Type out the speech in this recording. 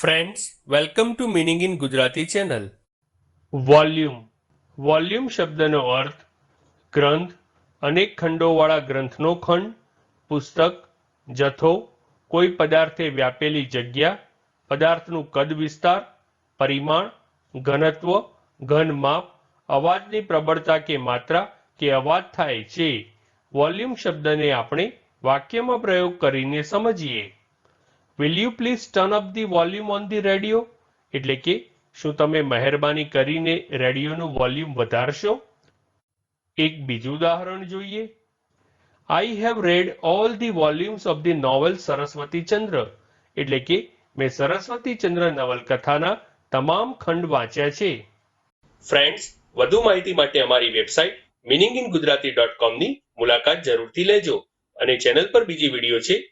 Friends welcome to meaning in Gujarati channel volume volume શબ્દનો અર્થ, ગ્રંથ અનેક ખંડોવાળા ગ્રંથનો ખંડ, પુસ્તક, જથ્થો, કોઈ પદાર્થે વ્યાપેલી જગ્યા, પદાર્થનું કદ વિસ્તાર, પરિમાણ, ઘનત્વ, ઘન માપ, અવાજની પ્રબળતા કે માત્રા કે અવાજ થાય છે. વોલ્યુમ શબ્દને આપણે વાક્યમાં પ્રયોગ કરીને સમજીએ. Will you please turn up the volume on the radio એટલે કે, શું તમે મહેરબાની કરીને રેડિયોનું વોલ્યુમ વધારશો? એક બીજું ઉદાહરણ જોઈએ. I have read all the volumes of the novel Saraswati Chandra એટલે કે, મેં સરસ્વતી ચંદ્ર નવલકથાના તમામ ખંડ વાંચ્યા છે. ફ્રેન્ડ્સ વધુ માહિતી માટે અમારી website meaning in Gujarati dot કોમની મુલાકાત જરૂરથી લેજો અને ચેનલ પર બીજી વીડિયો છે